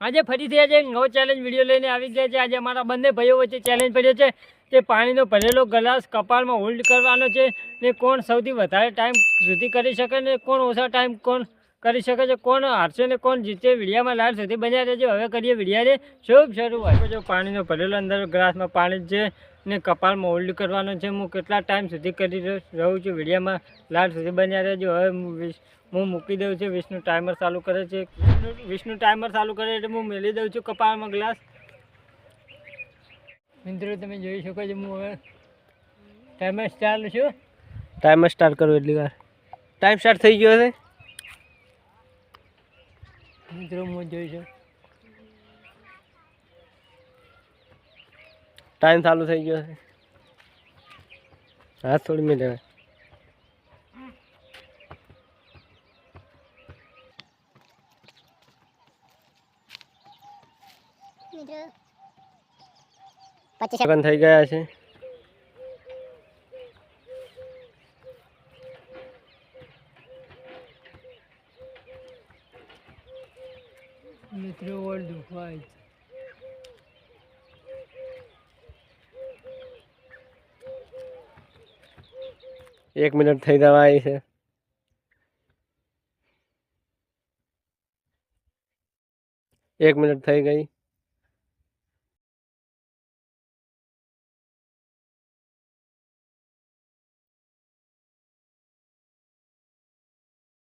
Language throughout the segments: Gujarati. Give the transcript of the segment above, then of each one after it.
આજે ફરીથી આજે નવો ચેલેન્જ વીડિયો લઈને આવી ગયા છે. આજે અમારા બંને ભાઈઓ વચ્ચે ચેલેન્જ પડ્યો છે તે પાણીનો ભરેલો ગ્લાસ કપાળમાં હોલ્ડ કરવાનો છે ને કોણ સૌથી વધારે ટાઈમ સુધી કરી શકે ને કોણ ઓછા ટાઈમ કોણ કરી શકે છે. કોણ હારશે ને કોણ જીતશે, વિડીયામાં લાલ સુધી બન્યા રહેજો. હવે કરીએ વિડીયાને શુભ શરૂઆત. જો પાણીનો ભરેલો અંદર ગ્લાસમાં પાણી છે ને કપાળમાં હોલ્ડ કરવાનો છે. હું કેટલા ટાઈમ સુધી કરી રહું છું વિડીયામાં લાલ સુધી બન્યા રહેજો. હવે હું મૂકી દઉં છું. વિષ્ણુ ટાઈમર ચાલુ કરે છે. વિષ્ણુ ટાઈમર ચાલુ કરે એટલે હું મેલી દઉં છું કપાળમાં ગ્લાસ. મિત્રો, તમે જોઈ શકો છો, હું હવે ટાઈમર સ્ટાર છું. ટાઈમર સ્ટાર્ટ કરું એટલી વાર. ટાઈમ સ્ટાર્ટ થઈ ગયો છે. મિત્રો જોઈ છું. ટાઈમ ચાલુ થઈ ગયો છે. હાથ થોડી મિનિટ લેવાય પચીસ થઈ ગયા છે. મિત્રો વર્લ્ડ દુખાય એક મિનિટ થઈ જવા આવી છે એક મિનિટ થઈ ગઈ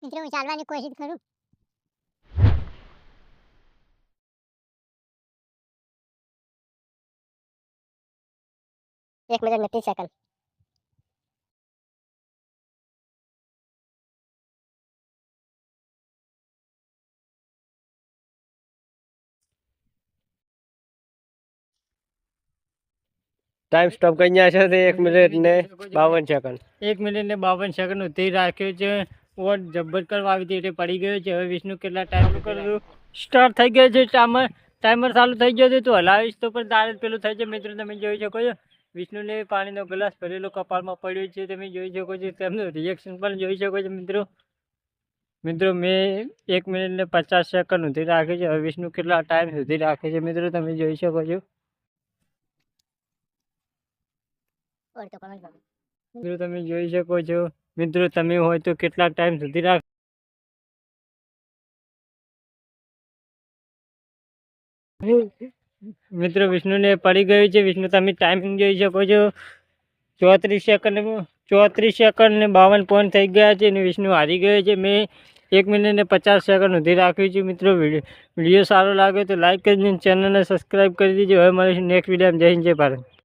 મિત્રો હું ચાલવાની કોશિશ કરું એક મિનિટ ને ત્રીસ સેકન્ડ ટાઈમ સ્ટોપ કરી ગયા છે તે એક મિનિટ ને બાવન સેકન્ડ એક મિનિટ ને બાવન સેકન્ડ સુધી રાખ્યો છે. ઓર જબ્બર કરવા આવી હતી એટલે પડી ગયો છે. હવે વિષ્ણુ કેટલા ટાઈમ કરું? સ્ટાર્ટ થઈ ગયો છે. ટાઈમર ટાઈમર ચાલુ થઈ ગયો છે. તું હલાવીશ તો પણ તારે જ પેલું થઈ છે મિત્રો તમે જોઈ શકો છો. વિષ્ણુને પાણીનો ગ્લાસ ભરેલો કપાળમાં પડ્યો છે. તમે જોઈ શકો છો તેમનું રિએક્શન પણ જોઈ શકો છો મિત્રો. મિત્રો મેં એક મિનિટ ને પચાસ સેકન્ડ સુધી રાખ્યું છે. હવે વિષ્ણુ કેટલા ટાઈમ સુધી રાખે છે મિત્રો તમે જોઈ શકો છો. મિત્રો તમે જોઈ શકો છો. મિત્રો તમે હોય તો કેટલા ટાઈમ સુધી રાખ મિત્રો, વિષ્ણુને પડી ગયું છે. વિષ્ણુ, તમે ટાઈમિંગ જોઈ શકો છો. ચોત્રીસ સેકન્ડ ચોત્રીસ સેકન્ડ બાવન પોઈન્ટ થઈ ગયા છે અને વિષ્ણુ હારી ગયો છે. મેં એક મિનિટ ને પચાસ સેકન્ડ સુધી રાખ્યું છે. મિત્રો વીડિયો સારો લાગ્યો તો લાઈક કરી ચેનલને સબસ્ક્રાઈબ કરી દીજો. હવે મળીશું નેક્સ્ટ વિડીયોમાં જય હિન્દ, જય ભારત.